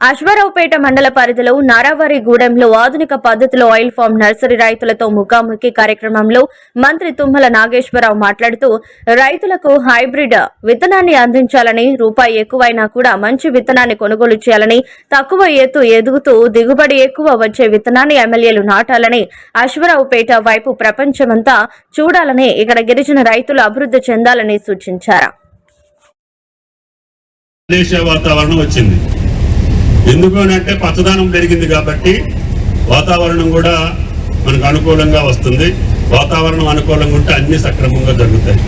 అశ్వరావుపేట మండల పరిధిలో నారావారిగూడెంలో ఆధునిక పద్ధతిలో ఆయిల్ ఫామ్ నర్సరీ రైతులతో ముఖాముఖి కార్యక్రమంలో మంత్రి తుమ్మల నాగేశ్వరరావు మాట్లాడుతూ రైతులకు హైబ్రిడ్ విత్తనాన్ని అందించాలని రూపాయి ఎక్కువైనా కూడా మంచి విత్తనాన్ని కొనుగోలు చేయాలని తక్కువ ఎత్తు ఎదుగుతూ దిగుబడి ఎక్కువ వచ్చే విత్తనాన్ని ఎమ్మెల్యేలు నాటాలని అశ్వరావుపేట వైపు ప్రపంచమంతా చూడాలని ఇక్కడ గిరిజన రైతులు అభివృద్ధి చెందాలని సూచించారు. దేశ వాతావరణం వచ్చింది. ఎందుకు అని అంటే పచ్చదనం పెరిగింది కాబట్టి వాతావరణం కూడా మనకు అనుకూలంగా వస్తుంది. వాతావరణం అనుకూలంగా ఉంటే అన్ని సక్రమంగా జరుగుతాయి.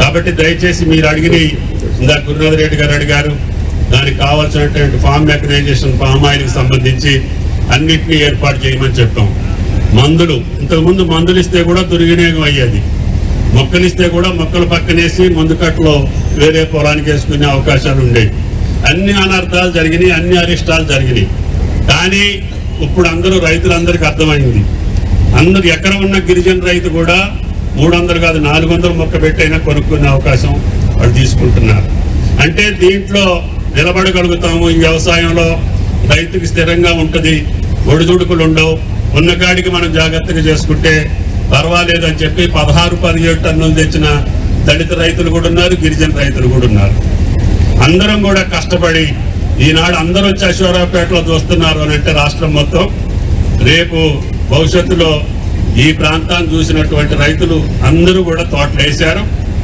కాబట్టి దయచేసి మీరు అడిగిన ఇందా గురునాథ్ రెడ్డి గారు అడిగారు దానికి కావాల్సినటువంటి ఫామ్ మెకనైజేషన్ ఫామ్ ఆయిల్కి సంబంధించి అన్నిటినీ ఏర్పాటు చేయమని చెప్పాం. మందులు ఇంతకుముందు మందులు ఇస్తే కూడా దుర్వినియోగం అయ్యేది. మొక్కలు ఇస్తే కూడా మొక్కలు పక్కనేసి మందు కట్టలో వేరే పొలానికి వేసుకునే అవకాశాలు ఉండేవి. అన్ని అనర్థాలు జరిగినాయి అన్ని అరిష్టాలు జరిగినాయి. కానీ ఇప్పుడు అందరూ రైతులందరికీ అర్థమైంది. అందరు ఎక్కడ ఉన్న గిరిజన రైతు కూడా మూడు వందలు కాదు నాలుగు వందలు మొక్క పెట్టైనా కొనుక్కునే అవకాశం వాళ్ళు తీసుకుంటున్నారు. అంటే దీంట్లో నిలబడగలుగుతాము. ఈ వ్యవసాయంలో రైతుకి స్థిరంగా ఉంటుంది ఒడిదుడుకులు ఉండవు. ఉన్న కాడికి మనం జాగ్రత్తగా చేసుకుంటే పర్వాలేదు అని చెప్పి పదహారు పదిహేడు టన్నులు తెచ్చిన దళిత రైతులు కూడా ఉన్నారు గిరిజన రైతులు కూడా ఉన్నారు. అందరం కూడా కష్టపడి ఈనాడు అందరూ వచ్చి అశ్వరావుపేటలో చూస్తున్నారు అని అంటే రాష్ట్రం మొత్తం. రేపు భవిష్యత్తులో ఈ ప్రాంతాన్ని చూసినటువంటి రైతులు అందరూ కూడా తోటలు వేశారు.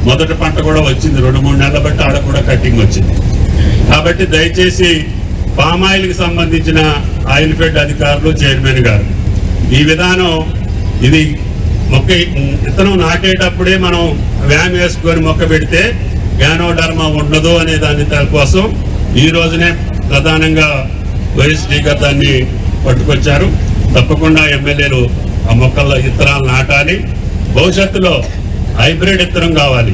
మొదటి పంట కూడా వచ్చింది. రెండు మూడు నెలల బట్టి ఆడ కూడా కట్టింగ్ వచ్చింది. కాబట్టి దయచేసి పామాయిల్కి సంబంధించిన ఆయిల్ ఫెడ్ అధికారులు చైర్మన్ గారు ఈ విధానం ఇది మొక్క విత్తనం నాటేటప్పుడే మనం వ్యాన్ వేసుకొని మొక్క పెడితే జ్ఞానోధర్మ ఉండదు అనే దాని కోసం ఈ రోజునే ప్రధానంగా వైఎస్ గారు దాన్ని పట్టుకొచ్చారు. తప్పకుండా ఎమ్మెల్యేలు ఆ మొక్కల విత్తనాలు నాటాలి. భవిష్యత్తులో హైబ్రిడ్ విత్తనం కావాలి.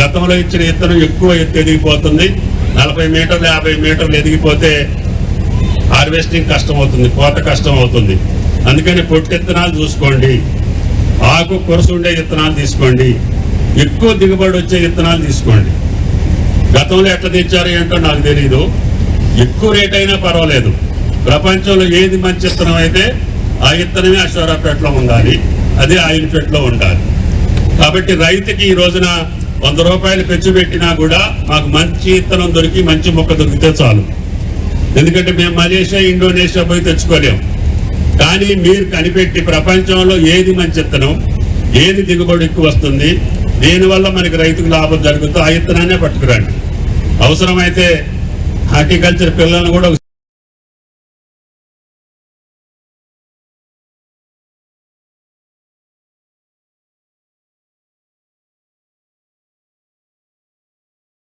గతంలో ఇచ్చిన విత్తనం ఎక్కువ ఎత్తు ఎదిగిపోతుంది. నలభై మీటర్లు యాభై మీటర్లు ఎదిగిపోతే హార్వెస్టింగ్ కష్టం అవుతుంది కోత కష్టం అవుతుంది అందుకని పొట్టి విత్తనాలు చూసుకోండి. ఆకు కొరసు ఉండే విత్తనాలు తీసుకోండి. ఎక్కువ దిగుబడి వచ్చే విత్తనాలు తీసుకోండి. గతంలో ఎట్లా తెచ్చారు ఏంటో నాకు తెలియదు ఎక్కువ రేట్ అయినా పర్వాలేదు. ప్రపంచంలో ఏది మంచి విత్తనం అయితే ఆ విత్తనమే అశ్వరాపేటలో ఉండాలి. అదే ఆయిల్ పెట్లో ఉండాలి. కాబట్టి రైతుకి ఈ రోజున వంద రూపాయలు ఖర్చు పెట్టినా కూడా మాకు మంచి విత్తనం దొరికి మంచి మొక్క దొరికితే చాలు. ఎందుకంటే మేము మలేషియా ఇండోనేషియా పోయి తెచ్చుకోలేం. కానీ మీరు కనిపెట్టి ప్రపంచంలో ఏది మంచి విత్తనం ఏది దిగుబడి ఎక్కువ వస్తుంది దీనివల్ల మనకి రైతుకు లాభం జరుగుతుందో ఆ విత్తనాన్నే పట్టుకురండి. అవసరమైతే హార్టికల్చర్ పిల్లలను కూడా